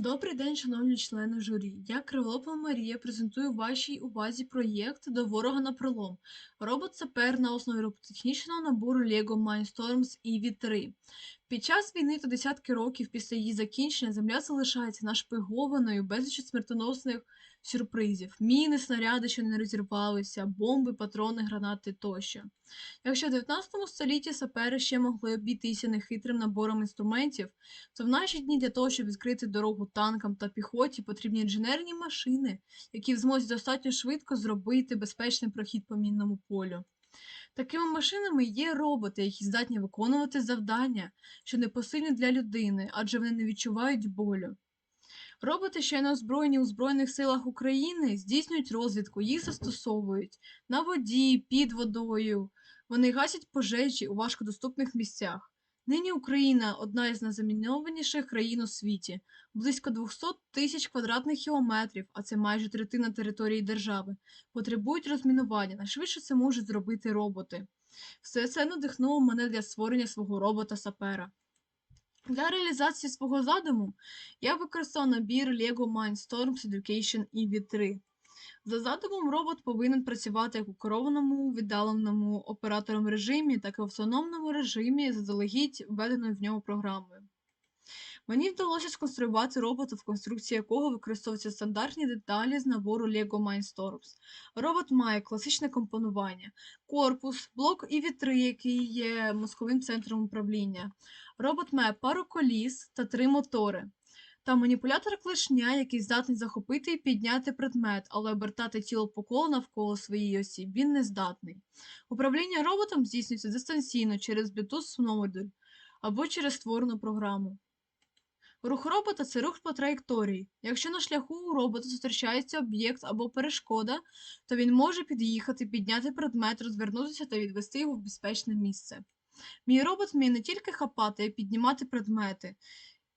Добрий день, шановні члени журі. Я Криволопова Марія презентую вашій увазі проєкт до ворога на пролом. Робот сапер на основі робототехнічного набору LEGO Mindstorms EV3. Під час війни та десятки років після її закінчення земля залишається нашпигованою безліч смертоносних сюрпризів: міни, снаряди, що не розірвалися, бомби, патрони, гранати тощо. Якщо в 19 столітті сапери ще могли обійтися нехитрим набором інструментів, то в наші дні для того, щоб відкрити дорогу танкам та піхоті, потрібні інженерні машини, які в змозі достатньо швидко зробити безпечний прохід по мінному полю. Такими машинами є роботи, які здатні виконувати завдання, що непосильні для людини, адже вони не відчувають болю. Роботи, що не озброєні у Збройних силах України, здійснюють розвідку, їх застосовують на воді, під водою. Вони гасять пожежі у важкодоступних місцях. Нині Україна одна із найзамінованіших країн у світі, близько 200 тисяч квадратних кілометрів, а це майже третина території держави, потребують розмінування. Найшвидше це можуть зробити роботи. Все це надихнуло мене для створення свого робота-сапера. Для реалізації свого задуму я використав набір LEGO Mindstorms Education EV3. За задумом, робот повинен працювати як у керованому віддаленому оператором режимі, так і в автономному режимі, заздалегідь введеною в нього програмою. Мені вдалося сконструювати робота, в конструкції якого використовуються стандартні деталі з набору LEGO Mindstorms. Робот має класичне компонування, корпус, блок і вітри, який є мозковим центром управління. Робот має пару коліс та три мотори. Та маніпулятор клешня, який здатний захопити і підняти предмет, але обертати тіло по колу навколо своєї осі він не здатний. Управління роботом здійснюється дистанційно через Bluetooth модуль або через створену програму. Рух робота це рух по траєкторії. Якщо на шляху у робота зустрічається об'єкт або перешкода, то він може під'їхати, підняти предмет, розвернутися та відвести його в безпечне місце. Мій робот вміє не тільки хапати, а й піднімати предмети.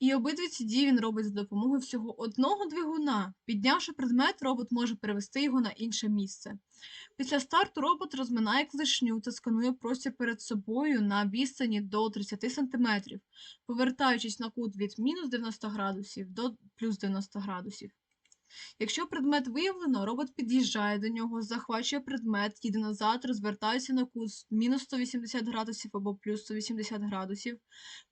І обидві ці дії він робить за допомогою всього одного двигуна. Піднявши предмет, робот може перевести його на інше місце. Після старту робот розминає клешню та сканує простір перед собою на відстані до 30 см, повертаючись на кут від мінус 90 градусів до плюс 90 градусів. Якщо предмет виявлено, робот під'їжджає до нього, захвачує предмет, їде назад, розвертається на кут мінус 180 градусів або плюс 180 градусів,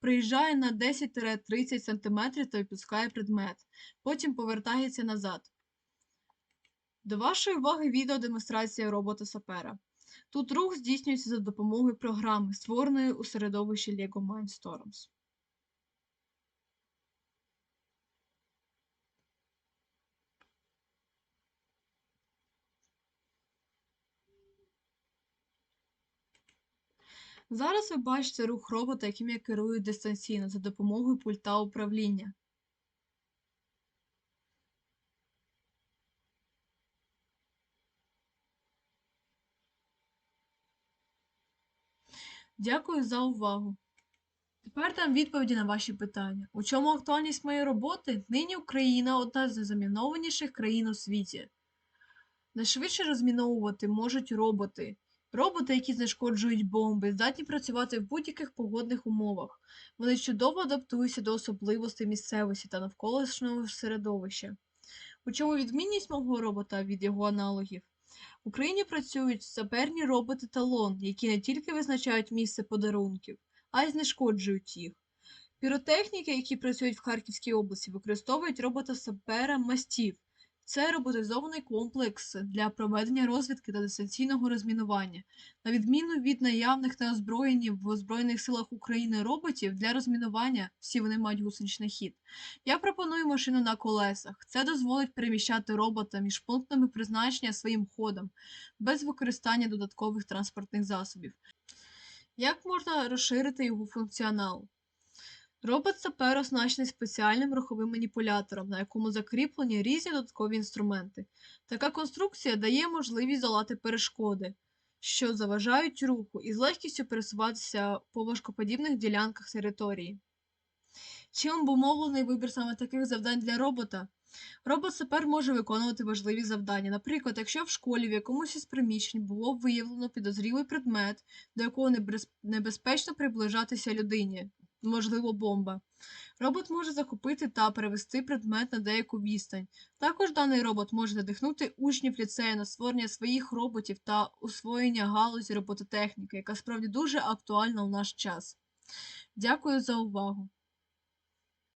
приїжджає на 10-30 см та відпускає предмет. Потім повертається назад. До вашої уваги відеодемонстрація робота сапера. Тут рух здійснюється за допомогою програми, створеної у середовищі LEGO Mindstorms. Зараз ви бачите рух робота, яким я керую дистанційно за допомогою пульта управління. Дякую за увагу. Тепер дам відповіді на ваші питання. У чому актуальність моєї роботи? Нині Україна одна з найзамінованіших країн у світі. Найшвидше розміновувати можуть роботи. Роботи, які знешкоджують бомби, здатні працювати в будь-яких погодних умовах. Вони чудово адаптуються до особливостей місцевості та навколишнього середовища. У чому відмінність мого робота від його аналогів? В Україні працюють саперні роботи талон, які не тільки визначають місце подарунків, а й знешкоджують їх. Піротехніки, які працюють в Харківській області, використовують робота сапера мастів. Це роботизований комплекс для проведення розвідки та дистанційного розмінування. На відміну від наявних на озброєнні в Збройних силах України роботів для розмінування, всі вони мають гусеничний хід. Я пропоную машину на колесах. Це дозволить переміщати робота між пунктами призначення своїм ходом, без використання додаткових транспортних засобів. Як можна розширити його функціонал? Робот сапер оснащений спеціальним руховим маніпулятором, на якому закріплені різні додаткові інструменти. Така конструкція дає можливість долати перешкоди, що заважають руху, і з легкістю пересуватися по важкоподібних ділянках території. Чим обумовлений вибір саме таких завдань для робота? Робот-сапер може виконувати важливі завдання. Наприклад, якщо в школі в якомусь із приміщень було виявлено підозрілий предмет, до якого небезпечно приближатися людині, можливо, бомба. Робот може захопити та перевести предмет на деяку відстань. Також даний робот може надихнути учнів ліцею на створення своїх роботів та освоєння галузі робототехніки, яка справді дуже актуальна у наш час. Дякую за увагу!